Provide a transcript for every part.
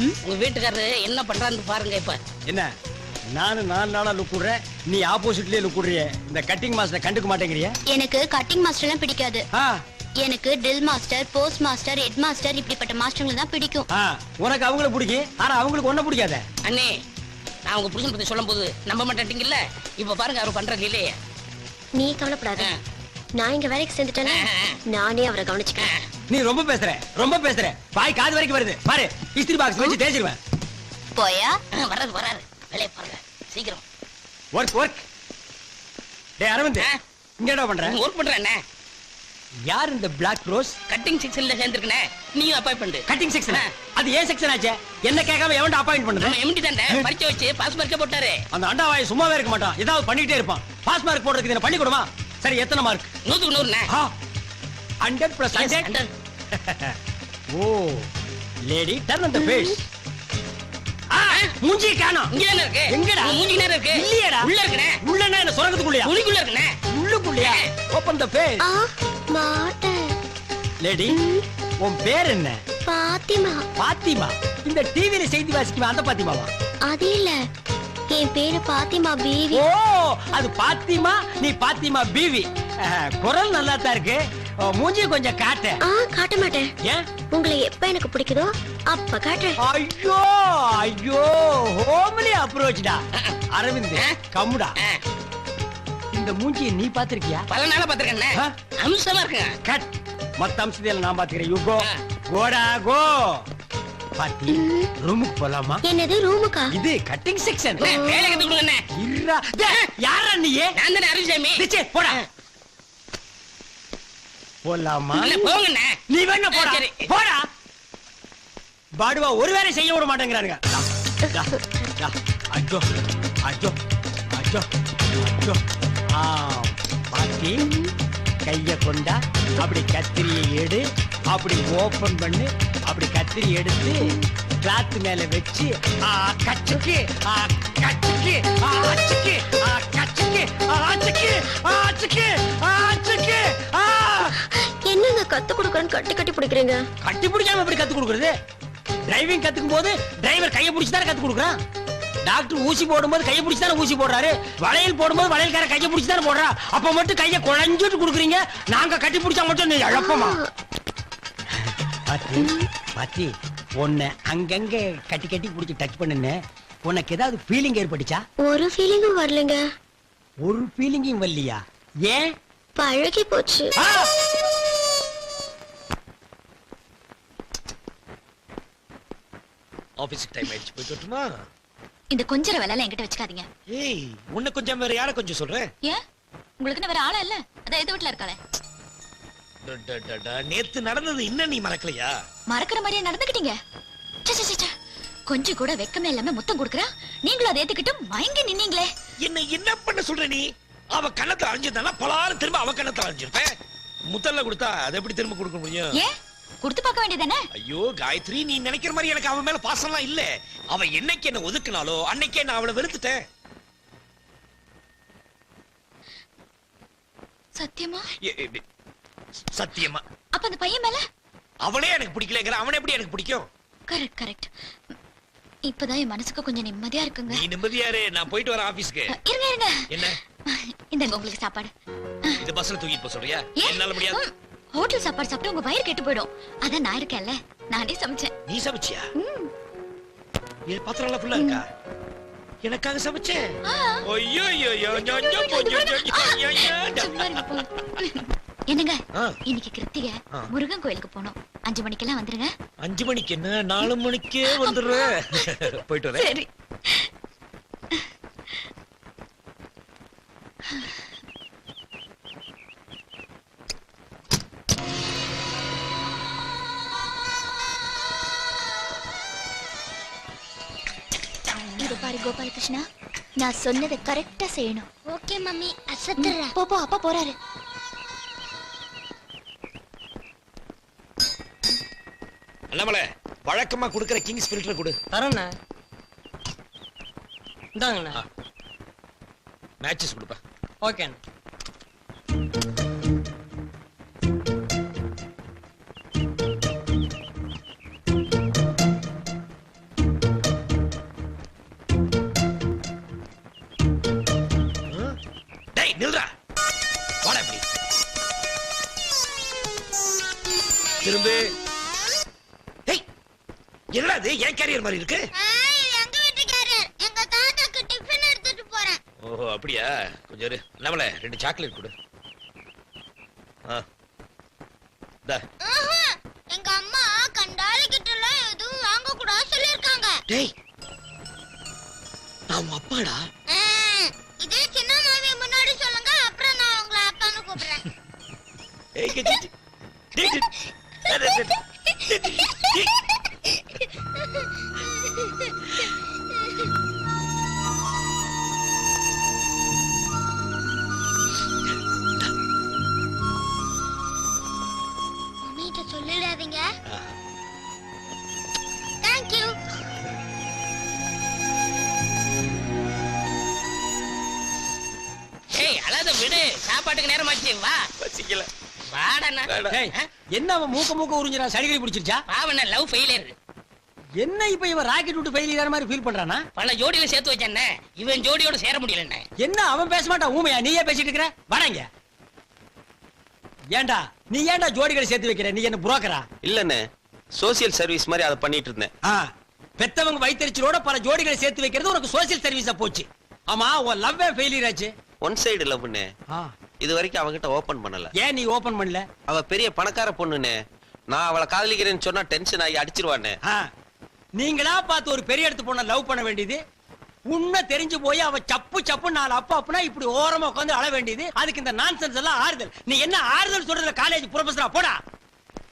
உங்க வீட்டுக்காரரு என்ன பண்றான்னு பாருங்க இப்ப. என்ன? நானும் நாலு நாளா லுக் விடுறேன் நீ ஆப்போசிட்லயே லுக் விடுறிய இந்த கட்டிங் மாஸ்டர் கண்டுக்க மாட்டேங்கிறிய? எனக்கு கட்டிங் மாஸ்டர்லாம் பிடிக்காது. ஆ. எனக்கு drill master post master head master இப்படிப்பட்ட மாஸ்டர்களை தான் பிடிக்கும். ஆ. உனக்கு அவங்கள பிடிக்கும் ஆனா அவங்களுக்கு ஒன்ன பிடிக்காத. அண்ணே நான் உங்க புருஷன் பத்தி சொல்லும் போது நம்ப மாட்டேங்கல்ல இப்ப பாருங்க அவர் பண்ற இல்லையே. நீ கவலைப்படாத. நான் இங்க வேலைக்கு சேர்ந்துட்டேன்னா நானே அவரை கவனிச்சுக்கிறேன். நீ ரொம்ப பேசுற ரொம்ப பேசுற. பாய் காது வரைக்கும் வருது. பாரு இஸ்திரி பாக்ஸ் வச்சு தேய்ச்சிருவேன். போயா? வராது வராது வேலையை பாருங்க. சீக்கிரம். ஒர்க் ஒர்க் டேய் அரவிந்த்? இங்க என்ன பண்ற? ஒர்க் பண்றேன் என்ன? யார் இந்த பிளாக் ரோஸ் கட்டிங் செக்ஷன்ல சேர்ந்துருக்கனே. நீயும் அப்பாயின்மெண்ட் கட்டிங் செக்ஷன். அது ஏன் செக்ஷன் ஆச்சே? என்ன கேட்காம எவன்டா அப்பாயிண்ட் பண்ணுது? நம்ம எம்டி தானே பரிச்சை வச்சு பாஸ் மார்க்கே போட்டாரு. அந்த அண்டாவாய் சும்மாவே இருக்க மாட்டான். ஏதாவது பண்ணிட்டே இருப்பான். பாஸ் மார்க் போடுறதுக்கு இதை பண்ணி கொடுமா? சரி எத்தனை மார்க் நூத்துக்கு நூறுண்ணே. Hundred plus hundred 100. ஓ. லேடி டர்ன் அந்த பேஸ் மூஞ்சி காணோம். இங்க தானே இருக்கு? எங்கடா? மூஞ்சி நேரம் இருக்கு? இல்லையேடா. உள்ள இருக்குனே உள்ளனா என்ன சொரகத்துக்குள்ளயா துணிக்குள்ள இருக்குனே உள்ளுக்குள்ளயா? ஓபன் த ஃபேஸ் ஆ மாட்டேன் லேடி உன் பேர் என்ன? பாத்திமா. பாத்திமா? இந்த டிவில செய்தி வாசிக்குமா? அந்த பாத்திமாவா? அது இல்ல. என் பேரு பாத்திமா பீவி. ஓ அது பாத்திமா நீ பாத்திமா பீவி. குரல் நல்லா தான் இருக்கு. மூஞ்சி கொஞ்சம் காட்டு. ஆ காட்ட மாட்டேன். ஏன் உங்களை எப்ப எனக்கு பிடிக்குதோ அப்ப காட்டுறேன். ஐயோ ஐயோ ஹோம்லி அப்ரோச்டா. அரவிந்த் கம்முடா. இந்த மூஞ்சியை நீ பாத்திருக்கியா பல நாளா பாத்துருக்கேன்? அம்சமா இருக்குங்க. கட். மத்த அம்சத்தையில நான் பாத்துக்கிறேன் யூ கோ ஆ. கோடா கோ. பாத்தி ரூமுக்கு போலாமா? என்னது ரூமுக்கா? இது கட்டிங் செக்ஷன் வேலை கத்து கொடுங்க யாரா நீ? நான் தானே அருள்சாமி போடா. போலாமா? போங்கண்ணே. நீ வேணா போடா. போடா. பாடுவா ஒரு வேலை செய்ய விட மாட்டேங்கிறானுங்க. ஆ கைய கொண்டா அப்படி கத்திரியை எடு அப்படி ஓபன் பண்ணு அப்படி கத்திரி எடுத்து கிளாத் மேல வச்சு ஆ கச்சுக்கு ஆ கச்சுக்கு ஆ அச்சுக்கு ஆ கச்சுக்கு ஆ அச்சுக்கு ஆ அச்சுக்கு ஆ அச்சுக்கு ஆ என்னங்க கத்து கொடுக்கறேன்னு கட்டி கட்டி பிடிக்கிறீங்க? கட்டி பிடிக்காம எப்படி கத்து கொடுக்கறது? டிரைவிங் கத்துக்கும் போது டிரைவர் கையை பிடிச்சு தானே கத்து கொடுக்குறான்? டாக்டர் ஊசி போடும்போது கையை பிடிச்சு தானே ஊசி போடுறாரு? வளையல் போடும்போது வளையல்கார கையை பிடிச்சு தானே போடுறா? அப்ப மட்டும் கையை குழஞ்சிட்டு கொடுக்குறீங்க. நாங்க கட்டி பிடிச்சா மட்டும் இழப்பமா? பாத்தி பாத்தி உன்னை அங்கங்க கட்டி கட்டி பிடிச்சி டச் பண்ணுன உனக்கு ஏதாவது ஃபீலிங் ஏற்பட்டுச்சா? ஒரு ஃபீலிங்கும் வரலங்க. ஒரு ஃபீலிங்கும் வரலையா? ஏன்? பழகி போச்சு. ஆபீஸ்க்கு டைம் ஆயிடுச்சு. வரட்டுமா? இந்த கொஞ்சர வேலை என்கிட்ட வச்சுக்காதீங்க. ஏய் உன்னை கொஞ்சம் வேற யார கொஞ்சம் சொல்றேன் ஏன் உங்களுக்கு வேற ஆளா இல்ல? அதான் எது வீட்டுல இருக்காளே. நேத்து நடந்தது இன்னும் நீ மறக்கலையா? மறக்கிற மாதிரியே நடந்துக்கிட்டீங்க. கொஞ்சம் கூட வெக்கமே இல்லாம முத்தம் கொடுக்குறா? நீங்களும் அதை ஏத்துக்கிட்டு மயங்கி நின்னீங்களே. என்ன என்ன பண்ண சொல்ற நீ? அவ கண்ணத்துல அழிஞ்சிருந்தானா பலாறு திரும்ப அவ கண்ணத்துல அழிஞ்சிருப்பேன். முத்தல்ல கொடுத்தா அதை எப்படி திரும்ப கொடுக்க முடியும்? ஏன்? கொடுத்து பார்க்க வேண்டியதானே ஐயோ காயத்ரி நீ நினைக்கிற மாதிரி எனக்கு அவன் மேல பாசம்லாம் இல்ல. அவ என்னைக்கு என்ன ஒதுக்குனாலோ அன்னைக்கே நான் அவளை வெறுத்துட்டேன் சத்தியமா? சத்தியமா. அப்ப அந்த பையன் மேல? அவனே எனக்கு பிடிக்கலங்கிற அவனை எப்படி எனக்கு பிடிக்கும்? கரெக்ட் கரெக்ட் இப்பதான் என் மனசுக்கு கொஞ்சம் நிம்மதியா இருக்குங்க. நீ நிம்மதியாரு நான் போயிட்டு வரேன் ஆபீஸ்க்கு. அஹ், இருங்க இருங்க. என்ன? இந்தாங்க உங்களுக்கு சாப்பாடு. இந்த பஸ்ல தூக்கிட்டு போக சொல்றியா? ஏன்? என்னால முடியாது. ம், ஹோட்டல் சாப்பாடு சாப்பிட்டு உங்க வயிறு கெட்டு போயிடும். அதான் நான் இருக்கேன்ல. நானே சமைச்சேன். நீ சமைச்சியா? என் பாத்திரம் எல்லாம் ஃபுல்லா இருக்கா? எனக்காக சமைச்சேன். என்னங்க? இன்னைக்கு கிருத்திகை. முருகன் கோயிலுக்கு போனோம். அஞ்சு மணிக்கெல்லாம் வந்துருங்க. அஞ்சு மணிக்கு என்ன? நாலு மணிக்கே வந்துடுறேன். போயிட்டு வரேன். கோபாலகிருஷ்ணா நான் சொன்னதை கரெக்டா செய்யணும். ஓகே மம்மி அசத்துறா போ போ அப்பா போறாரு. அண்ணாமலை வழக்கமா கொடுக்கிற கிங்ஸ் ஃபில்டர் கொடு. தரேண்ணே. இந்தாங்கண்ணே. மேட்சஸ் கொடுப்பா. ஓகேண்ணே. வாடா இப்படி. திரும்பு. ஏய் என்னடா இது? ஏன் கேரியர் மாதிரி இருக்கு? எங்க வீட்டுக்காரர் எங்க தாத்தாக்கு டிஃபன் எடுத்துட்டு போறேன். ஓஹோ அப்படியா? கொஞ்சம் இரு. நம்மள ரெண்டு சாக்லேட் கொடு. ஆ. இந்தா. எங்க அம்மா கண்டாலி கிட்ட எல்லாம் எதுவும் வாங்க கூடாது சொல்லிருக்காங்க டேய் நான் உன் அப்பாடா. சொல்லிடாதீங்க. தேங்க்யூ ஏய் அழாத விடு. சாப்பாட்டுக்கு நேரமாச்சு. வா. வச்சிக்கல. வேண்டாம். டேய், என்ன அவன் மூக்க மூக்க உறிஞ்சிரான் சடிகடி பிடிச்சிருச்சா? பாவண்ண லவ் ஃபெயிலியர் என்ன இப்ப இவன் ராக்கெட் விட்டு ஃபெயிலியர் மாதிரி ஃபீல் பண்றானா? பல ஜோடியில சேர்த்து வச்சேன்ன இவன் ஜோடியோட சேர முடியலண்ணே. என்ன அவன் பேச மாட்டான்? ஊமையா நீயே பேசிட்டு இருக்கிற? வாடாங்க ஏன்டா நீ ஏன்டா ஜோடிகளை சேர்த்து வைக்கிற? நீ என்ன புரோக்கரா இல்லண்ணே சோசியல் சர்வீஸ் மாதிரி அதை பண்ணிட்டு இருந்தேன். ஆ, பெத்தவங்க வயிற்றுச்சலோட பல ஜோடிகளை சேர்த்து வைக்கிறது உனக்கு சோசியல் சர்வீஸா போச்சு. ஆமா உன் லவ்வே ஃபெயிலியர் ஆச்சு. ஒன் சைடு லவ்னு இது வரைக்கும் அவகிட்ட ஓபன் பண்ணல. ஏன் நீ ஓபன் பண்ணல? அவ பெரிய பணக்கார பொண்ணுன்னு. நான் அவளை காதலிக்கிறேன்னு சொன்னா டென்ஷன் ஆகி அடிச்சிருவானே நீங்களா பார்த்து ஒரு பெரிய இடத்து பொண்ண லவ் பண்ண வேண்டியது? உண்மை தெரிஞ்சு போய் அவ சப்பு சப்பு நாலு அப்பா அப்பனா இப்படி ஓரமா உட்காந்து அழ வேண்டியது. அதுக்கு இந்த நான்சென்ஸ் எல்லாம் ஆறுதல். நீ என்ன ஆறுதல் சொல்றதுல காலேஜ் ப்ரொஃபஸரா போடா.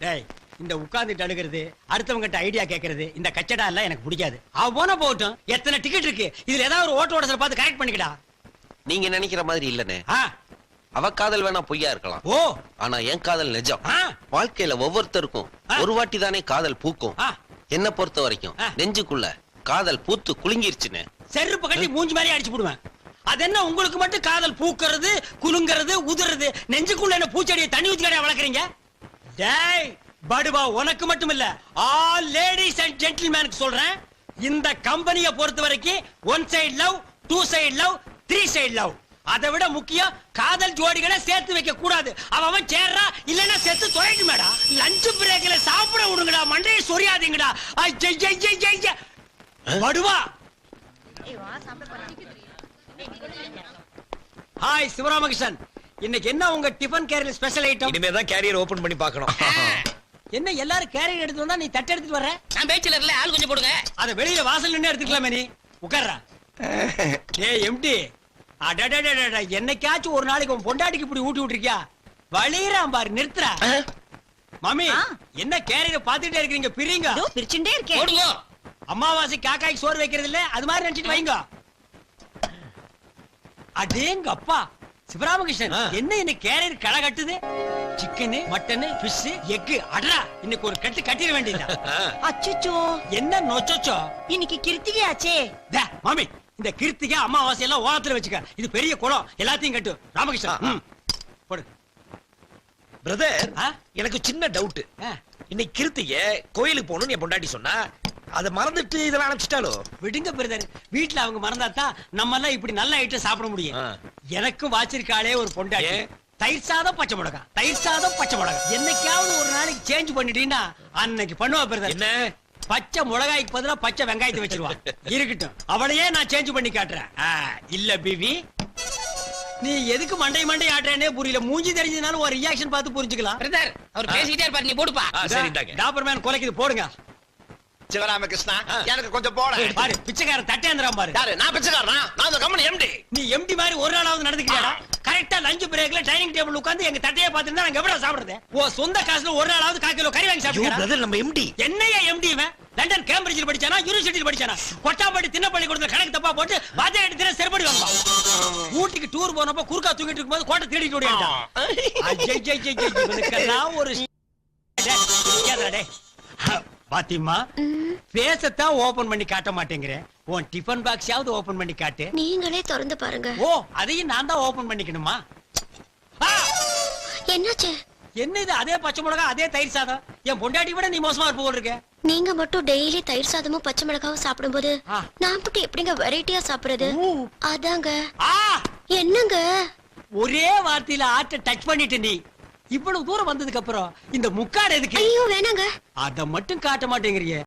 டேய் இந்த உட்கார்ந்துட்டு அழுகிறது அடுத்தவங்க கிட்ட ஐடியா கேக்குறது இந்த கச்சடா எல்லாம் எனக்கு பிடிக்காது. அவ போன போகட்டும். எத்தனை டிக்கெட் இருக்கு? இதுல ஏதாவது ஒரு ஓட்ட ஓடசல பார்த்து கரெக்ட் பண்ணிக்கடா. நீங்க நினைக்கிற மாதிரி இல்லண்ணே ஆ. அவ காதல் வேணா பொய்யா இருக்கலாம். ஓ. ஆனா என் காதல் நிஜம். வாழ்க்கையில ஒவ்வொருத்தருக்கும். ஒரு வாட்டி தானே காதல் பூக்கும். என்ன பொறுத்த வரைக்கும். நெஞ்சுக்குள்ள காதல் பூத்து குலுங்கிருச்சுன்னு. செருப்பு கட்டி மூஞ்சி மாதிரி அடிச்சு போடுவேன். அது என்ன உங்களுக்கு மட்டும் காதல் பூக்கிறது குலுங்கிறது உதுறது நெஞ்சுக்குள்ள என்ன பூச்செடியை தண்ணி ஊத்தி கடையா வளர்க்குறீங்க? டேய் படுவா உனக்கு மட்டும் இல்ல ஆல் லேடிஸ் அண்ட் ஜென்டில்மேனுக்கு சொல்றேன். இந்த கம்பெனியை பொறுத்த வரைக்கும் one side love two side love three side love அதை விட முக்கியம் காதல் ஜோடிகளை சேர்த்து வைக்க கூடாது அவன் அவன் சேர்றா இல்லைன்னா செத்து தொலைட்டு மேடா லஞ்ச் பிரேக்ல சாப்பிட விடுங்கடா மண்டையை சொரியாதீங்கடா. படுவா ஹாய் சிவராமகிருஷ்ணன். இன்னைக்கு என்ன உங்க டிபன் கேரியர் ஸ்பெஷல் ஐட்டம் இனிமே தான் கேரியர் ஓபன் பண்ணி பார்க்கணும். என்ன எல்லாரும் கேரியர் எடுத்து வந்தா நீ தட்டு எடுத்துட்டு வர நான் பேச்சுலர்ல ஆள் கொஞ்சம் போடுங்க. அத வெளியில வாசல் நின்னு எடுத்துக்கலாமே நீ. உட்கார்றா. ஏய் எம்டி. அடடடடட என்னைக்காச்சும் ஒரு நாளைக்கு உன் பொண்டாட்டிக்கு இப்படி ஊட்டி விட்டுருக்கியா வழியிறான் பாரு நிறுத்துறா மாமி என்ன கேரியர் பாத்துட்டே இருக்கீங்க பிரிங்க பிரிச்சுட்டே இருக்கேன் போடுங்க அமாவாசை காக்காய்க்கு சோறு வைக்கிறது இல்ல அது மாதிரி நினைச்சிட்டு வைங்க அடேங்க அப்பா சிவராமகிருஷ்ணன் என்ன என்ன இன்னைக்கு கேரியர் களை கட்டுது சிக்கனு மட்டனு பிஷ் எக்கு அடரா இன்னைக்கு ஒரு கட்டு கட்டிட வேண்டியதா அச்சுச்சோ என்ன நொச்சோ இன்னைக்கு கிருத்திகையாச்சே ஆச்சே மாமி இந்த கிருத்திகை அமாவாசை எல்லாம் ஓரத்துல வச்சுக்க. இது பெரிய குளம். எல்லாத்தையும் கட்டு. ராமகிருஷ்ணன். போடு. பிரதர்? எனக்கு சின்ன டவுட் இன்னைக்கு கிருத்திகை கோயிலுக்கு போகணும்னு என் பொண்டாட்டி சொன்னா அதை மறந்துட்டு இதெல்லாம் அனுப்பிச்சிட்டாலோ விடுங்க பிரதர் வீட்டுல அவங்க மறந்தாதான் நம்ம எல்லாம் இப்படி நல்ல ஐட்டம் சாப்பிட முடியும். எனக்கும் வாச்சிருக்காளே ஒரு பொண்டாட்டி? தயிர் சாதம் பச்சை மிளகா தயிர் சாதம் பச்சை மிளகா என்னைக்காவது ஒரு நாளைக்கு சேஞ்ச் பண்ணிட்டீங்கன்னா அன்னைக்கு பண்ணுவா பிரதர் என்ன? பச்சை மிளகாய்க்கு பதிலா பச்சை வெங்காயத்தை வச்சிருவா. இருக்கட்டும். அவளையே நான் சேஞ்ச் பண்ணி காட்டுறேன். இல்ல பிவி நீ எதுக்கு மண்டை மண்டை ஆட்டுறேனே புரியல. மூஞ்சி தெரிஞ்சதுனால ஒரு ரியாக்ஷன் பார்த்து புரிஞ்சுக்கலாம். பிரதர் அவர் பேசிக்கிட்டே இருப்பாரு. நீ போடுப்பா. சரி இந்தாங்க. டாபர்மேன் கொலைக்குது. போடுங்க. சிவராமகிருஷ்ணா. எனக்கு கொஞ்சம் போட. பாரு பிச்சைக்காரன் தட்டேந்திரான் பாரு. யாரு? நான் பிச்சைக்காரனா? நான் அந்த கம்பெனி எம்டி நீ எம்டி மாதிரி ஒரு நாளாவது நடந்துக்கிறியாடா? கரெக்டா லஞ்ச் பிரேக்ல டைனிங் டேபிள் உட்கார்ந்து எங்க தட்டையை பார்த்துட்டு நாங்க எவ்வளவு சாப்பிடுறது? ஓ சொந்த காசுல ஒரு நாளாவது கால் கிலோ கறி வாங்கி ஐயோ சாப்பிடுறா பிரதர் நம்ம எம்டி என்னையா எம்டி இவன்? லண்டன் கேம்பிரிட்ஜில் படிச்சானா யூனிவர்சிட்டியில் படிச்சானா? கொட்டாம்பட்டி தின்னப்பள்ளி கொடுத்த கணக்கு தப்பா போட்டு வாத்தியா எடுத்து செருப்படி வாங்குவா ஊட்டிக்கு டூர் போனப்ப குறுக்கா தூக்கிட்டு இருக்கும்போது கோட்டை தேடிட்டு இவனுக்கெல்லாம் ஒரு. பாத்திமா பேசத்தான் ஓபன் பண்ணி காட்ட மாட்டேங்கிறேன். உன் டிஃபன் பாக்ஸாவது ஓபன் பண்ணி காட்டு. நீங்களே திறந்து பாருங்க. ஓ அதையும் நான் தான் ஓபன் பண்ணிக்கணுமா! என்னாச்சு? என்ன இது அதே பச்சை மிளகா அதே தயிர் சாதம்? என் பொண்டாட்டி விட நீ மோசமா இருப்ப இருக்க. நீங்க மட்டும் டெய்லி தயிர் சாதமும் பச்சை மிளகாவும் சாப்பிடும்போது. நான் மட்டும் எப்படிங்க வெரைட்டியா சாப்பிடுறது. அதாங்க. ஆ! என்னங்க? ஒரே வார்த்தையில ஆட்ட டச் பண்ணிட்ட நீ. இவ்வளவு தூரம் வந்ததுக்கு அப்புறம் இந்த முக்காடு எதுக்கு? ஐயோ வேணாங்க. அத மட்டும் காட்ட மாட்டேங்கிறியே.